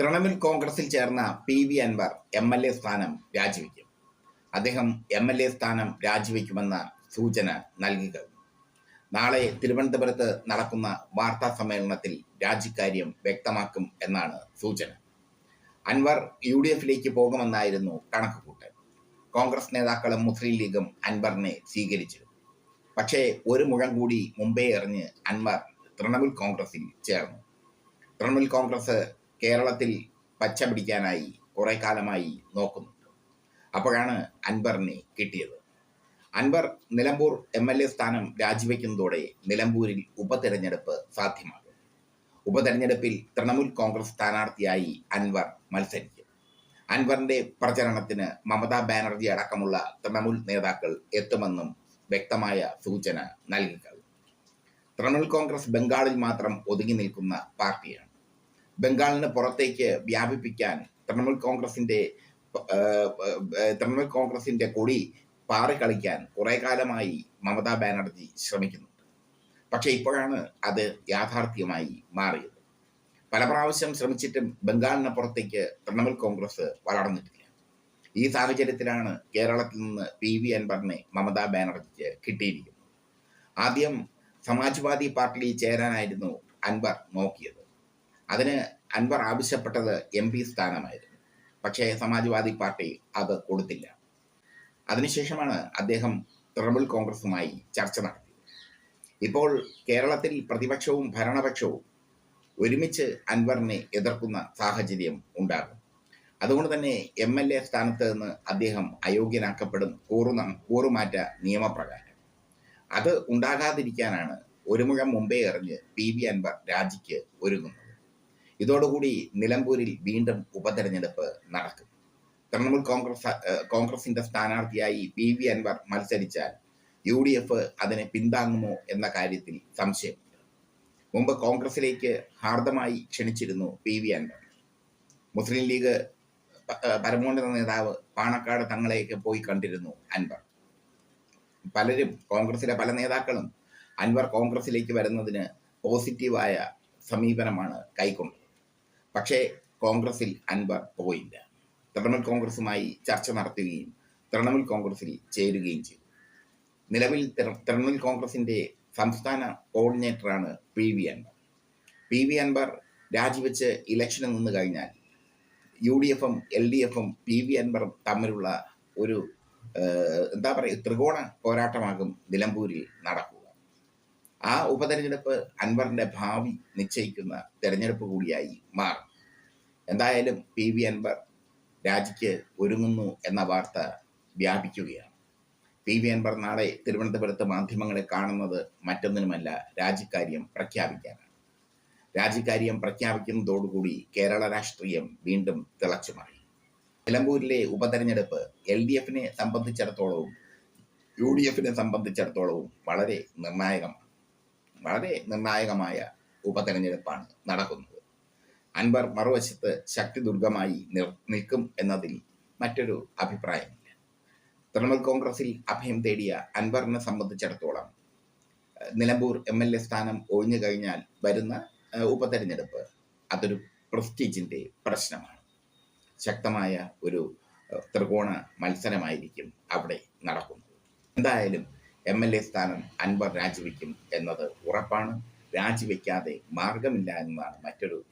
തൃണമൂൽ കോൺഗ്രസിൽ ചേർന്ന P V Anwar M L A സ്ഥാനം രാജിവെക്കും. അദ്ദേഹം എം എൽ എ സ്ഥാനം രാജിവെക്കുമെന്ന സൂചന നൽകി നാളെ തിരുവനന്തപുരത്ത് നടക്കുന്ന വാർത്താ സമ്മേളനത്തിൽ രാജിക്കാര്യം വ്യക്തമാക്കും എന്നാണ് സൂചന. അൻവർ യു ഡി എഫിലേക്ക് പോകുമെന്നായിരുന്നു കണക്കുകൂട്ടൽ. കോൺഗ്രസ് നേതാക്കളും മുസ്ലിം ലീഗും അൻവറിനെ സ്വീകരിച്ചു പക്ഷേ ഒരു മുഴം കൂടി മുംബൈ എറിഞ്ഞ് അൻവർ തൃണമൂൽ കോൺഗ്രസിൽ ചേർന്നു. തൃണമൂൽ കോൺഗ്രസ് കേരളത്തിൽ പച്ച പിടിക്കാനായി കുറെ കാലമായി നോക്കുന്നുണ്ട് അപ്പോഴാണ് അൻവറിനെ കിട്ടിയത്. Anwar Nilambur M L A സ്ഥാനം രാജിവെക്കുന്നതോടെ നിലമ്പൂരിൽ ഉപതെരഞ്ഞെടുപ്പ് സാധ്യമാകും. ഉപതെരഞ്ഞെടുപ്പിൽ തൃണമൂൽ കോൺഗ്രസ് സ്ഥാനാർത്ഥിയായി അൻവർ മത്സരിക്കും. അൻവറിന്റെ പ്രചരണത്തിന് മമതാ ബാനർജി അടക്കമുള്ള തൃണമൂൽ നേതാക്കൾ എത്തുമെന്നും വ്യക്തമായ സൂചന നൽകിക്കഴിഞ്ഞു തൃണമൂൽ കോൺഗ്രസ് ബംഗാളിൽ മാത്രം ഒതുങ്ങി നിൽക്കുന്ന പാർട്ടിയാണ്. ബംഗാളിന് പുറത്തേക്ക് വ്യാപിപ്പിക്കാൻ തൃണമൂൽ കോൺഗ്രസിന്റെ തൃണമൂൽ കോൺഗ്രസിന്റെ കൊടി പാറിക്കളിക്കാൻ കുറെ കാലമായി മമതാ ബാനർജി ശ്രമിക്കുന്നുണ്ട്. പക്ഷെ ഇപ്പോഴാണ് അത് യാഥാർത്ഥ്യമായി മാറിയത്. പല പ്രാവശ്യം ശ്രമിച്ചിട്ടും ബംഗാളിന് പുറത്തേക്ക് തൃണമൂൽ കോൺഗ്രസ് വളർന്നിട്ടില്ല. ഈ സാഹചര്യത്തിലാണ് കേരളത്തിൽ നിന്ന് പി വി അൻവറിനെ മമതാ ബാനർജിക്ക് കിട്ടിയിരിക്കുന്നത്. ആദ്യം സമാജ്വാദി പാർട്ടിയിൽ ചേരാനായിരുന്നു അൻവർ നോക്കിയത്. അതിന് അൻവർ ആവശ്യപ്പെട്ടത് എം പി സ്ഥാനമായിരുന്നു. പക്ഷേ സമാജ്വാദി പാർട്ടി അത് കൊടുത്തില്ല. അതിനുശേഷമാണ് അദ്ദേഹം തൃണമൂൽ കോൺഗ്രസുമായി ചർച്ച നടത്തിയത് ഇപ്പോൾ കേരളത്തിൽ പ്രതിപക്ഷവും ഭരണപക്ഷവും ഒരുമിച്ച് അൻവറിനെ എതിർക്കുന്ന സാഹചര്യം ഉണ്ടാകും. അതുകൊണ്ട് തന്നെ എം എൽ എ സ്ഥാനത്ത് നിന്ന് അദ്ദേഹം അയോഗ്യനാക്കപ്പെടും കൂറുന്ന കൂറുമാറ്റ നിയമപ്രകാരം. അത് ഉണ്ടാകാതിരിക്കാനാണ് ഒരു മുഴം മുമ്പേ എറിഞ്ഞ് പി വി അൻവർ രാജിക്ക് ഒരുങ്ങുന്നത്. ഇതോടുകൂടി നിലമ്പൂരിൽ വീണ്ടും ഉപതെരഞ്ഞെടുപ്പ് നടക്കും. തൃണമൂൽ കോൺഗ്രസ് കോൺഗ്രസിന്റെ സ്ഥാനാർത്ഥിയായി പി വി അൻവർ മത്സരിച്ചാൽ യു ഡി എഫ് അതിനെ പിന്താങ്ങുമോ എന്ന കാര്യത്തിൽ സംശയമുണ്ട് മുമ്പ് കോൺഗ്രസിലേക്ക് ഹാർദമായി ക്ഷണിച്ചിരുന്നു പി വി അൻവർ. മുസ്ലിം ലീഗ് പരമോന്നത നേതാവ് പാണക്കാട് തങ്ങളെയൊക്കെ പോയി കണ്ടിരുന്നു അൻവർ. പലരും കോൺഗ്രസിലെ പല നേതാക്കളും അൻവർ കോൺഗ്രസിലേക്ക് വരുന്നതിന് പോസിറ്റീവായ സമീപനമാണ് കൈക്കൊണ്ടത്. പക്ഷേ കോൺഗ്രസിൽ അൻവർ പോയില്ല. തൃണമൂൽ കോൺഗ്രസുമായി ചർച്ച നടത്തുകയും തൃണമൂൽ കോൺഗ്രസിൽ ചേരുകയും ചെയ്തു. നിലവിൽ തൃണമൂൽ കോൺഗ്രസിന്റെ സംസ്ഥാന കോർഡിനേറ്ററാണ് P V Anwar. P V Anwar രാജിവെച്ച് ഇലക്ഷന് നിന്ന് കഴിഞ്ഞാൽ യു ഡി എഫും എൽ ഡി എഫും പി വി അൻവറും തമ്മിലുള്ള ഒരു എന്താ പറയുക ത്രികോണ പോരാട്ടമാകും നിലമ്പൂരിൽ നടക്കുക. ആ ഉപതെരഞ്ഞെടുപ്പ് അൻവറിന്റെ ഭാവി നിശ്ചയിക്കുന്ന തെരഞ്ഞെടുപ്പ് കൂടിയായി മാറും. എന്തായാലും പി വി അൻവർ രാജിക്ക് ഒരുങ്ങുന്നു എന്ന വാർത്ത വ്യാപിക്കുകയാണ്. പി വി അൻവർ നാളെ തിരുവനന്തപുരത്ത് മാധ്യമങ്ങളെ കാണുന്നത് മറ്റൊന്നിനുമല്ല രാജിക്കാര്യം പ്രഖ്യാപിക്കാനാണ്. രാജിക്കാര്യം പ്രഖ്യാപിക്കുന്നതോടുകൂടി കേരള രാഷ്ട്രീയം വീണ്ടും തിളച്ചു മാറി. നിലമ്പൂരിലെ ഉപതെരഞ്ഞെടുപ്പ് എൽ ഡി എഫിനെ സംബന്ധിച്ചിടത്തോളവും യു ഡി എഫിനെ സംബന്ധിച്ചിടത്തോളവും വളരെ നിർണായകമാണ്. വളരെ നിർണായകമായ ഉപതെരഞ്ഞെടുപ്പാണ് നടക്കുന്നത്. അൻവർ മറുവശത്ത് ശക്തി ദുർഗമായി നിൽക്കും എന്നതിൽ മറ്റൊരു അഭിപ്രായമില്ല. തൃണമൂൽ കോൺഗ്രസിൽ അഭയം തേടിയ അൻവറിനെ സംബന്ധിച്ചിടത്തോളം നിലമ്പൂർ എം എൽ എ സ്ഥാനം ഒഴിഞ്ഞു കഴിഞ്ഞാൽ വരുന്ന ഉപതെരഞ്ഞെടുപ്പ് അതൊരു പ്രസ്റ്റീജിന്റെ പ്രശ്നമാണ്. ശക്തമായ ഒരു ത്രികോണ മത്സരമായിരിക്കും അവിടെ നടക്കുന്നത്. എന്തായാലും എം എൽ എ സ്ഥാനം അൻവർ രാജിവെക്കും എന്നത് ഉറപ്പാണ്. രാജിവെക്കാതെ മാർഗമില്ല എന്നതാണ് മറ്റൊരു